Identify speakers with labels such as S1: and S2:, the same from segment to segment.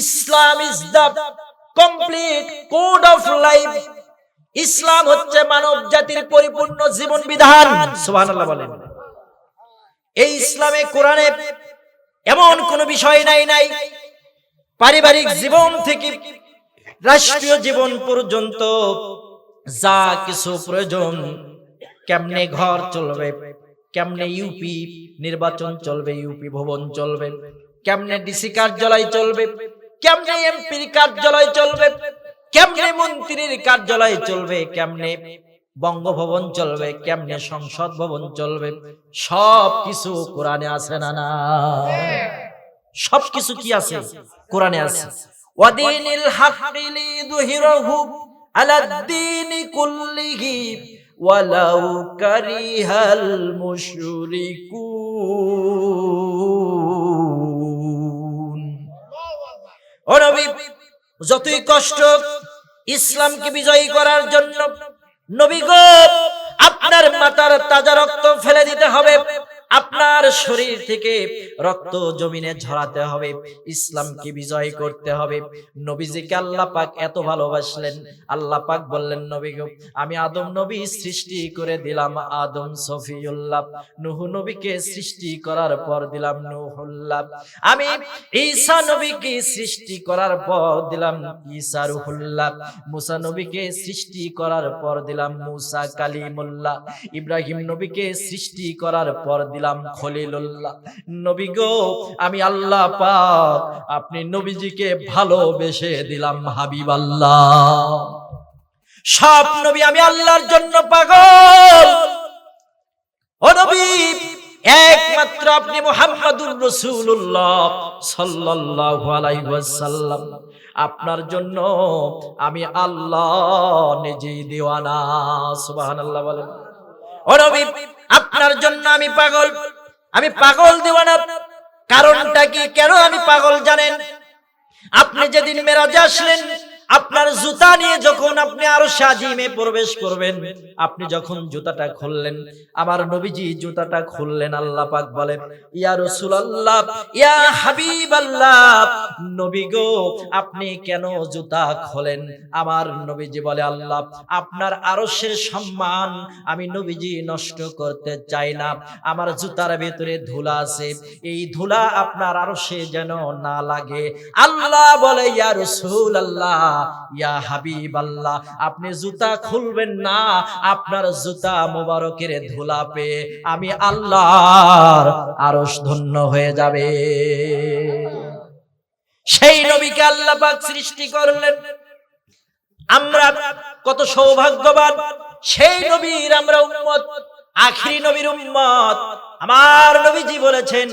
S1: Islam is the complete code of life ইসলাম হচ্ছে মানব জাতির পরিপূর্ণ জীবন বিধান। সুবহানাল্লাহ বলেন। এই ইসলামে কোরআনে এমন কোন বিষয় নাই নাই। পারিবারিক জীবন থেকে রাষ্ট্রীয় জীবন পর্যন্ত যা কিছু প্রয়োজন, কেমনে ঘর চলবে, কেমনে ইউপি নির্বাচন চলবে, ইউপি ভবন চলবে, কেমনে ডিসি কার্যালয় চলবে কেমনে এমপির কার্যালয় চলবে? কেমনে মন্ত্রীর কার্যালয় চলবে? কেমনে বঙ্গভবন চলবে? কেমনে সংসদ ভবন চলবে? সব কিছু কোরআনে আছে না না? সব কিছু কি আছে? কোরআনে আছে। ওয়াদিনিল হাক্কি লিযুহিরাহু আলাদ-দীনি কুল্লিহি ওয়ালাউ কারিহাল মুশরিকুন। ও নবী, যতই কষ্ট ইসলামকে বিজয়ী করার জন্য, নবী গো, আপনার মাতার তাজা রক্ত ফেলে দিতে হবে, আপনার শরীর থেকে রক্ত জমিনে ঝরাতে হবে, ইসলামকে বিজয় করতে হবে। নবীজিকে আল্লাহ পাক এত ভালোবাসলেন। আল্লাহ পাক বললেন, নবী আমি আদম নবী সৃষ্টি করে দিলাম, আদম সফিউল্লাহ। নুহ নবীকে সৃষ্টি করার পর দিলাম নুহুল্লাহ। আমি ঈসা নবীকে সৃষ্টি করার পর দিলাম ঈসা রুহুল্লাহ। মুসা নবীকে সৃষ্টি করার পর দিলাম মুসা কালিমুল্লাহ। ইব্রাহিম নবীকে সৃষ্টি করার পর দিলাম খলিলুল্লাহ। নবী গো, আমি আল্লাহ পাক আপনি নবীজিকে ভালোবেসে দিলাম, হাবিব আল্লাহ। সব নবী আমি আল্লাহর জন্য পাগল। ও নবী, একমাত্র আপনি মুহাম্মাদুর রাসূলুল্লাহ সাল্লাল্লাহু আলাইহি ওয়াসাল্লাম। আপনার জন্য আমি আল্লাহ নিজেই দিওয়ানা, সুবহানাল্লাহ বলেন। ও নবী, আপনার জন্য আমি পাগল। আমি পাগল দিওয়ানা। কারণটা কি? কেন আমি পাগল জানেন? আপনি যেদিন মেরাজে আসলেন আপনার জুতা নিয়ে যখন আপনি আরও সাজিমে প্রবেশ করবেন, আপনি যখন জুতাটা খুললেন, আমার নবীজি জুতাটা খুললেন, আল্লাহ পাক বলেন, ইয়া রাসূলুল্লাহ, ইয়া হাবিবাল্লাহ, নবী গো, আপনি কেন জুতা খোলেন? আমার নবীজি বলে, আল্লাহ, আপনার আরশের সম্মান আমি নবীজি নষ্ট করতে চাই না। আমার জুতার ভেতরে ধুলা আছে। এই ধুলা আপনার আরশে যেন না লাগে। আল্লাহ বলে, ইয়া রাসূলুল্লাহ ইয়া হাবিব আল্লাহ আপনি জুতা খুলবেন না, আপনার জুতা মোবারকের ধুলা পেয়ে আমি আল্লাহর আরশ ধন্য হয়ে যাবে। সেই নবীকে আল্লাহ পাক সৃষ্টি করলেন। আমরা কত সৌভাগ্যবান, সেই নবীর আমরা উম্মত, আখিরি নবীর উম্মত। আমার নবীজি বলেছেন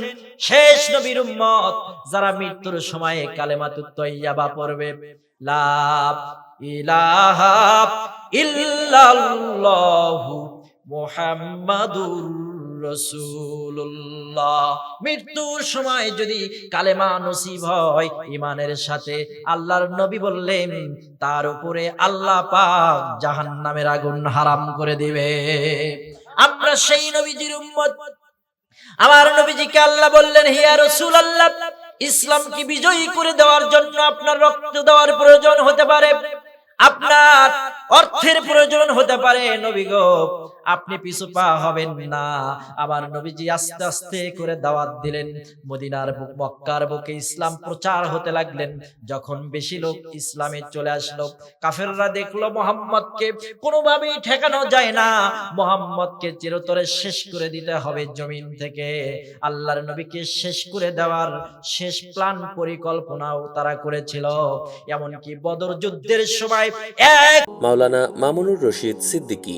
S1: শেষ নবীর উম্মত, যারা মৃত্যুর সময়ে কালেমাতুত তৈয়াবা পড়বে। লা ইলাহা ইল্লাল্লাহু মুহাম্মাদুর রাসূলুল্লাহ। মৃত্যুর সময় যদি কালেমা নসিব হয় ইমানের সাথে, আল্লাহর নবী বললেন, তার উপরে আল্লাহ পাক জাহান্নামের আগুন হারাম করে দিবে। আমরা সেই নবীজির উম্মত আমার নবীজিকে আল্লাহ বললেন হিয়া রসুল আল্লাহ ইসলামকে বিজয়ী করে দেওয়ার জন্য আপনার রক্ত দেওয়ার প্রয়োজন হতে পারে? আপনার অর্থের প্রয়োজন হতে পারে, নবী গো। আপনি পিছু পা হবেন না। আমার নবীজি আস্তে আস্তে করে দাওয়াত দিলেন। মদিনার বুক, মক্কার বুকে ইসলাম প্রচার হতে লাগলেন। যখন বেশি লোক ইসলামে চলে আসলো, কাফেররা দেখল মোহাম্মদকে কোনোভাবেই ঠেকানো যায় না। মোহাম্মদকে চিরতরে শেষ করে দিতে হবে জমিন থেকে। আল্লাহর নবীকে শেষ করে দেওয়ার শেষ প্ল্যান, পরিকল্পনাও তারা করেছিল। এমনকি বদর যুদ্ধের সময় এক
S2: মাওলানা মামুনুর রশিদ সিদ্দিকী